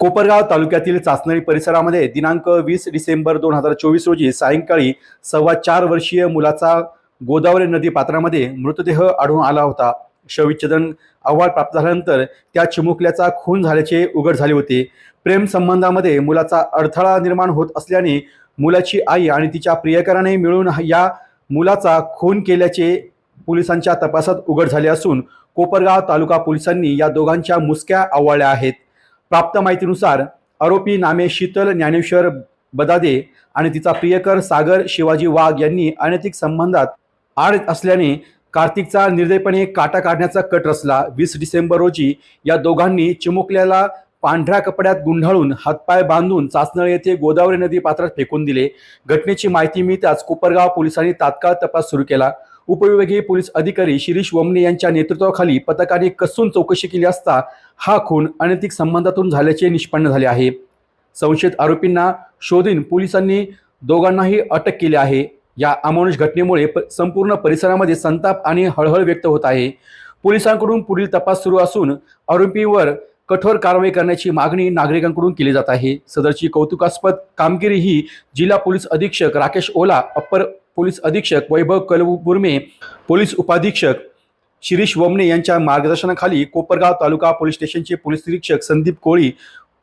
कोपरगाव तालुक्यातील चाचणी परिसरामध्ये दिनांक वीस डिसेंबर दोन हजार चोवीस रोजी सायंकाळी सव्वा चार वर्षीय मुलाचा गोदावरी नदी पात्रामध्ये मृतदेह आढळून आला होता. शविच्छेदन अहवाल प्राप्त झाल्यानंतर त्या चिमुकल्याचा खून झाल्याचे उघड झाले होते. प्रेम संबंधामध्ये मुलाचा अडथळा निर्माण होत असल्याने मुलाची आई आणि तिच्या प्रियकराने मिळून या मुलाचा खून केल्याचे पोलिसांच्या तपासात उघड झाले असून कोपरगाव तालुका पोलिसांनी या दोघांच्या मुसक्या आवळल्या आहेत. प्राप्त माहितीनुसार आरोपी नामे शीतल ज्ञानेश्वर बदादे आणि तिचा प्रियकर सागर शिवाजी वाघ यांनी अनैतिक संबंधात आड असल्याने कार्तिकचा निर्दयपणे काटा काढण्याचा कट रचला. वीस डिसेंबर रोजी या दोघांनी चिमुकल्याला पांढऱ्या कपड्यात गुंढाळून हातपाय बांधून चाचनळ येथे गोदावरी नदी पात्रात फेकून दिले. घटनेची माहिती मिळताच कोपरगाव पोलिसांनी तात्काळ तपास सुरू केला. उपविभागीय पोलीस अधिकारी शिरीष वमने यांच्या नेतृत्वाखाली पथकाने कसून चौकशी केली असता हा खून अनैतिक संबंधातून झाल्याचे निष्पन्न झाले आहे. संशयित आरोपींना शोधून पोलिसांनी दोघांनाही अटक केली आहे. या अमानुष घटनेमुळे प- संपूर्ण परिसरामध्ये संताप आणि हळहळ व्यक्त होत आहे. पोलिसांकडून पुढील तपास सुरू असून आरोपीवर कठोर कारवाई करण्याची मागणी नागरिकांकडून केली जात आहे. सदरची कौतुकास्पद कामगिरी ही जिल्हा पोलीस अधीक्षक राकेश ओला अप्पर पोलीस अधीक्षक वैभव कलबुर्मे पोलीस उपाधीक्षक शिरीष वमने यांच्या मार्गदर्शनाखाली कोपरगाव तालुका पोलीस स्टेशनचे पोलीस निरीक्षक संदीप कोळी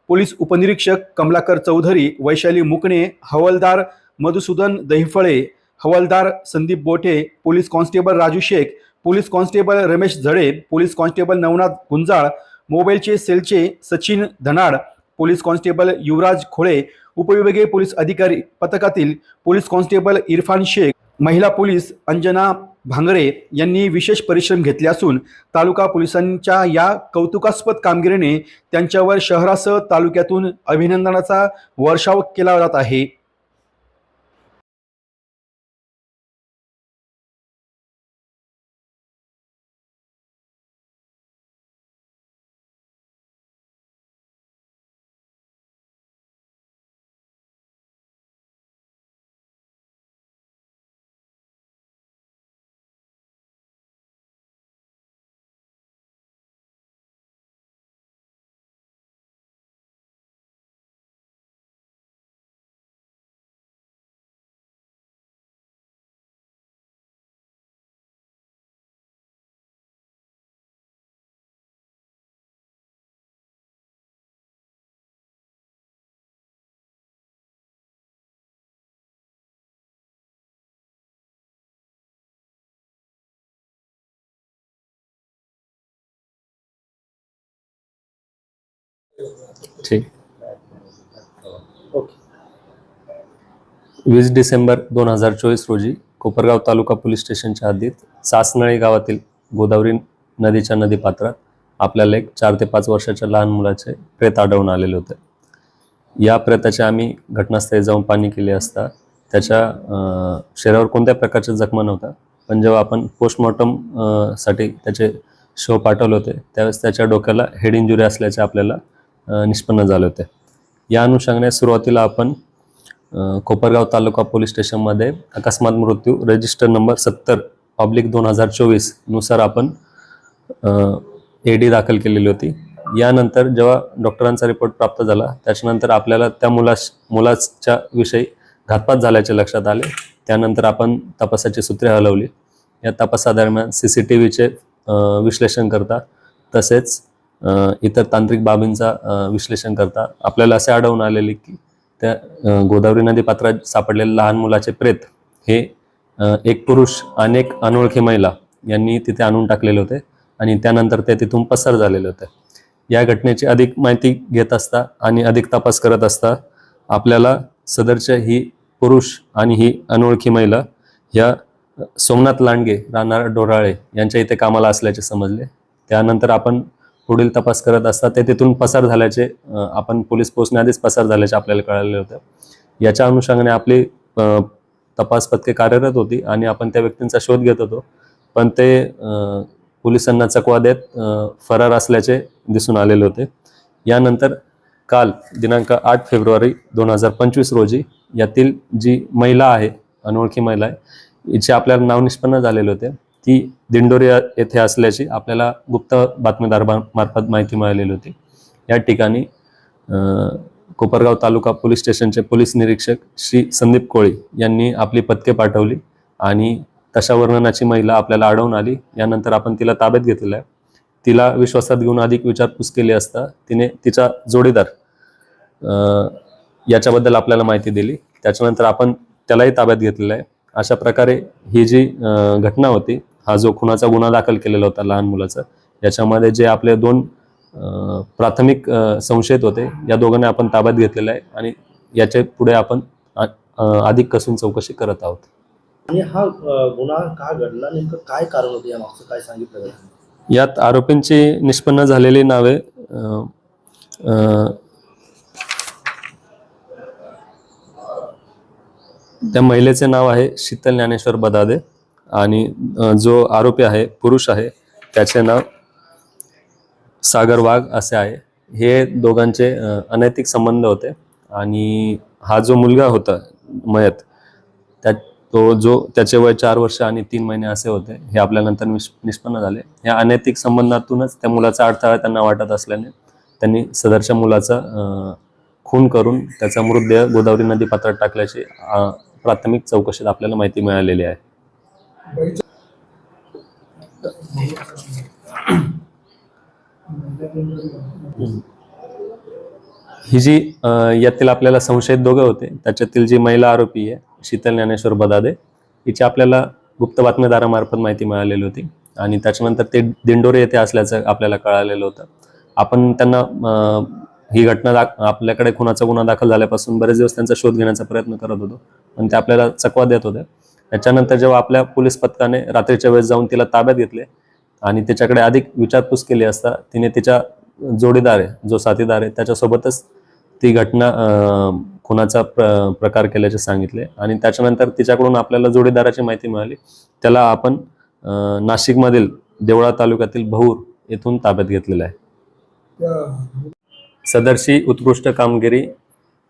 पोलीस उपनिरीक्षक कमलाकर चौधरी वैशाली मुकणे हवालदार मधुसूदन दहिफळे हवालदार Sandeep Bothe police constable Raju Shaikh police constable Ramesh Zade police constable Navnath Gunjal मोबाईलचे सेलचे सचिन धनाड पोलीस कॉन्स्टेबल युवराज खोळे उपविभागीय पोलीस अधिकारी पथकातील पोलीस कॉन्स्टेबल इरफान शेख महिला पोलीस अंजना भांगरे यांनी विशेष परिश्रम घेतले असून तालुका पोलिसांच्या या कौतुकास्पद कामगिरीने त्यांच्यावर शहरासह तालुक्यातून अभिनंदनाचा वर्षाव केला जात आहे. ठीक. वीस डिसेंबर दोन हजार चोवीस रोजी कोपरगाव तालुका पोलीस स्टेशनच्या हद्दीत सासनळी गावातील गोदावरी नदीच्या नदीपात्रात आपल्याला एक चार ते पाच वर्षाच्या लहान मुलाचे प्रेत आढळून आलेले होते. या प्रेताचे आम्ही घटनास्थळी जाऊन पाणी केले असता त्याच्या शरीरावर कोणत्या प्रकारच्या जखमा नव्हत्या पण जेव्हा आपण पोस्टमॉर्टमसाठी त्याचे शव पाठवले होते त्यावेळेस त्याच्या डोक्याला हेड इंजुरी असल्याचे आपल्याला निष्पन्न झाले होते. या अनुषंगाने सुरुवातीला आपण कोपरगाव तालुका पोलीस स्टेशनमध्ये अकस्मात मृत्यू रजिस्टर नंबर सत्तर पब्लिक दोन हजार चोवीसनुसार आपण ए डी दाखल केलेली होती. यानंतर जेव्हा डॉक्टरांचा रिपोर्ट प्राप्त झाला त्याच्यानंतर आपल्याला त्या मुलाश मुलाच्या विषयी घातपात झाल्याचे लक्षात आले. त्यानंतर आपण तपासाची सूत्रे हलवली. या तपासादरम्यान सी सी टी व्हीचे विश्लेषण करता तसेच इतर तांत्रिक बाबींचा विश्लेषण करता. आपल्याला असे आढळून आलेले की त्या गोदावरी नदी पात्रात सापडलेले लहान मुलाचे प्रेत हे एक पुरुष आणि एक अनोळखी महिला यांनी तिथे आणून टाकलेले होते आणि त्यानंतर ते तिथून पसार झालेले होते. या घटनेची अधिक माहिती घेत असता आणि अधिक तपास करत असता आपल्याला सदरच्या ही पुरुष आणि ही अनोळखी महिला या सोमनाथ लांडगे राहणार डोराळे यांच्या इथे कामाला असल्याचे समजले. त्यानंतर आपण पुढील तपास करत असता ते तिथून पसार झाल्याचे आपण पोलीस पोहोचण्याआधीच पसार झाल्याचे आपल्याला कळाले होते. याच्या अनुषंगाने आपली तपास पथके कार्यरत होती आणि आपण त्या व्यक्तींचा शोध घेत होतो. पण ते पोलिसांना चकवा देत फरार असल्याचे दिसून आलेले होते. यानंतर काल दिनांक आठ फेब्रुवारी दोन हजार पंचवीस रोजी यातील जी महिला आहे अनोळखी महिला आहे हिचे आपल्याला नाव निष्पन्न झालेले होते. ती दिंडोरी येथे असल्याची आपल्याला गुप्त बातमीदार मार्फत माहिती मिळालेली होती. या ठिकाणी कोपरगाव तालुका पोलीस स्टेशनचे पोलीस निरीक्षक श्री संदीप कोळी यांनी आपली पथके पाठवली आणि तशा वर्णनाची महिला आपल्याला आढळून आली. यानंतर आपण तिला ताब्यात घेतलेलं आहे. तिला विश्वासात घेऊन अधिक विचारपूस केली असता तिने तिचा जोडीदार याच्याबद्दल आपल्याला माहिती दिली. त्याच्यानंतर आपण त्यालाही ताब्यात घेतलेलं आहे. अशा प्रकारे ही जी घटना होती हा जो खुनाचा गुन्हा दाखल केलेला होता लहान मुलाचा याच्यामध्ये जे आपले दोन प्राथमिक संशयित होते या दोघांना आपण ताब्यात घेतलेलं आहे आणि याच्यापुढे आपण अधिक कसून चौकशी करत आहोत. आणि हा गुन्हा का घडला? नेमकं काय कारण होतं? या मागचं काय सांगितलं? यात आरोपींची निष्पन्न झालेली नावे त्या महिलेचे नाव आहे शीतल ज्ञानेश्वर बदादे. आणि जो आरोपी आहे पुरुष आहे त्याचे नाव सागर वाघ असे आहे. हे दोघांचे अनैतिक संबंध होते आणि हा जो मुलगा होता मयत त्या तो जो त्याचे वय चार वर्ष आणि तीन महिने असे होते हे आपल्यानंतर निष्पन्न झाले. या अनैतिक संबंधातूनच त्या मुलाचा अडथळा त्यांना वाटत असल्याने त्यांनी सदरच्या मुलाचा खून करून त्याचा मृतदेह गोदावरी नदी पात्रात टाकल्याची प्राथमिक चौकशीत आपल्याला माहिती मिळालेली आहे. ही जी यातील आपल्याला संशयित दोघे होते त्याच्यातील जी महिला आरोपी आहे शीतल ज्ञानेश्वर बदादे हिची आपल्याला गुप्त बातमीदारामार्फत माहिती मिळालेली होती आणि त्याच्यानंतर ते दिंडोरे येथे असल्याचं आपल्याला कळालेलं होतं. आपण त्यांना ही घटना आपल्याकडे खुनाचा गुन्हा दाखल झाल्यापासून बरेच दिवस त्यांचा शोध घेण्याचा प्रयत्न करत होतो पण ते आपल्याला चकवा देत होते. त्याच्यानंतर जेव्हा आपल्या पोलीस पथकाने रात्रीच्या वेळेस जाऊन तिला ताब्यात घेतले आणि त्याच्याकडे अधिक विचारपूस केली असता तिने तिच्या जोडीदार आहे जो साथीदार आहे त्याच्यासोबतच ती घटना खुनाचा प्र प्रकार केल्याचे सांगितले. आणि त्याच्यानंतर तिच्याकडून आपल्याला जोडीदाराची माहिती मिळाली. त्याला आपण नाशिकमधील देवळा तालुक्यातील भौर येथून ताब्यात घेतलेलं आहे. सदरशी उत्कृष्ट कामगिरी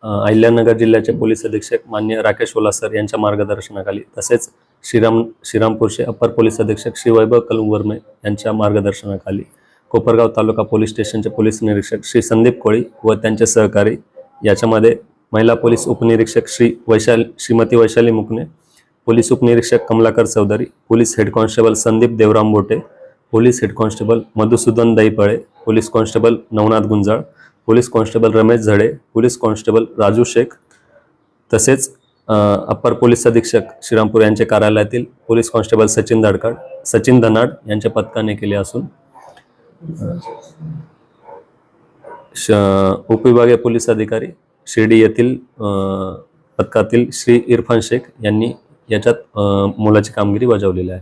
अहिल्यानगर जिल्ह्याचे पोलीस अधीक्षक मान्य राकेश ओलासर यांच्या मार्गदर्शनाखाली तसेच श्रीराम श्रीरामपूरचे अप्पर पोलीस अधीक्षक श्री वैभव कलवर्मे यांच्या मार्गदर्शनाखाली कोपरगाव तालुका पोलीस स्टेशनचे पोलीस निरीक्षक श्री संदीप कोळी व त्यांचे सहकारी याच्यामध्ये महिला पोलीस उपनिरीक्षक श्री वैशाल श्रीमती वैशाली मुकणे पोलीस उपनिरीक्षक Kamlakar Chaudhari police head constable Sandeep Devram Bote police head constable Madhusudan Dahipale police constable Navnath Gunjal police constable Ramesh Zade police constable Raju Shaikh तसेच अप्पर पोलीस अधीक्षक श्रीरामपूर यांच्या कार्यालयातील पोलीस कॉन्स्टेबल सचिन धडकड सचिन धनाड यांच्या पथकाने केले असून श- उपविभागीय पोलीस अधिकारी शिर्डी येथील अ, पथकातील श्री इरफान शेख यांनी याच्यात मोलाची कामगिरी बजावलेली आहे.